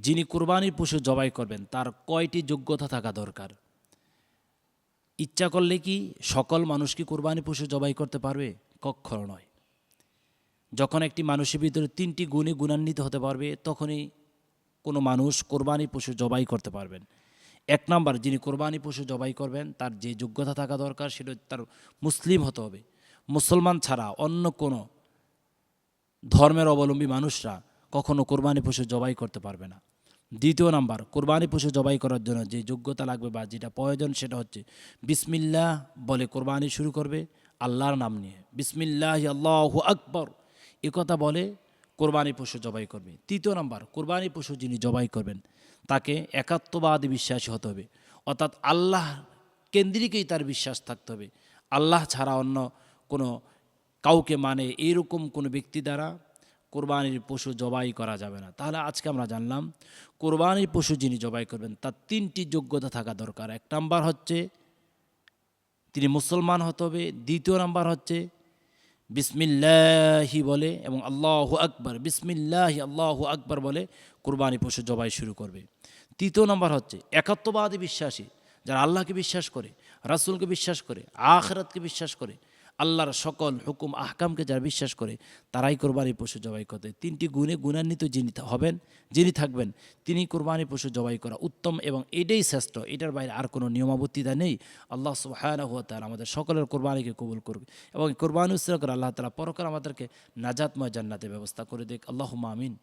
যিনি কোরবানির পশু জবাই করবেন, তার কয়টি যোগ্যতা থাকা দরকার? ইচ্ছা করলে কি সকল মানুষ কি কোরবানি পশু জবাই করতে পারবে? কক্ষণ নয়। যখন একটি মানুষের ভিতরে তিনটি গুণে গুণান্বিত হতে পারবে, তখনই কোনো মানুষ কোরবানি পশু জবাই করতে পারবেন। এক নাম্বার, যিনি কোরবানি পশু জবাই করবেন, তার যে যোগ্যতা থাকা দরকার, সেটা তার মুসলিম হতে হবে। মুসলমান ছাড়া অন্য কোনো ধর্মের অবলম্বী মানুষরা কখনো কোরবানি পশু জবাই করতে পারবে না। দ্বিতীয় নাম্বার, কোরবানি পশু জবাই করার জন্য যে যোগ্যতা লাগবে বা যেটা প্রয়োজন সেটা হচ্ছে বিসমিল্লাহ বলে কোরবানি শুরু করবে আল্লাহর নাম নিয়ে। বিসমিল্লাহ আল্লাহ আকবর, এ কথা বলে কোরবানি পশু জবাই করবে। তৃতীয় নাম্বার, কোরবানি পশু যিনি জবাই করবেন, তাকে একাত্মবাদী বিশ্বাসী হতে হবে। অর্থাৎ আল্লাহ কেন্দ্রিকই তার বিশ্বাস থাকতে হবে। আল্লাহ ছাড়া অন্য কোনো কাউকে মানে এরকম কোনো ব্যক্তি দ্বারা কোরবানির পশু জবাই করা যাবে না। তাহলে আজকে আমরা জানলাম, কোরবানির পশু যিনি জবাই করবেন, তার তিনটি যোগ্যতা থাকা দরকার। এক নাম্বার হচ্ছে, তিনি মুসলমান হতে হবে। দ্বিতীয় নাম্বার হচ্ছে, বিসমিল্লাহি বলে এবং আল্লাহ আকবর, বিসমিল্লাহি আল্লাহ আকবর বলে কোরবানি পশু জবাই শুরু করবে। তৃতীয় নম্বর হচ্ছে, একাত্মবাদী বিশ্বাসী, যারা আল্লাহকে বিশ্বাস করে, রাসূলকে বিশ্বাস করে, আখরাতকে বিশ্বাস করে আল্লাহর সকল হুকুম, আহকামকে যারা বিশ্বাস করে, তারাই কোরবানি পশু জবাই করতে। তিনটি গুণে গুণান্বিত যিনি হবেন, যিনি থাকবেন, তিনি কোরবানি পশু জবাই করা উত্তম এবং এটাই শ্রেষ্ঠ। এটার বাইরে আর কোনো নিয়মাবর্তিতা নেই। আল্লাহ সুবহানাহু ওয়া তাআলা আমাদের সকলের কোরবানিকে কবুল করবে এবং কোরবানি উৎসর্গ করে আল্লাহ তাআলা পরকার আমাদেরকে নাজাতময় জান্নাতের ব্যবস্থা করে দেখ আল্লাহ আমিন।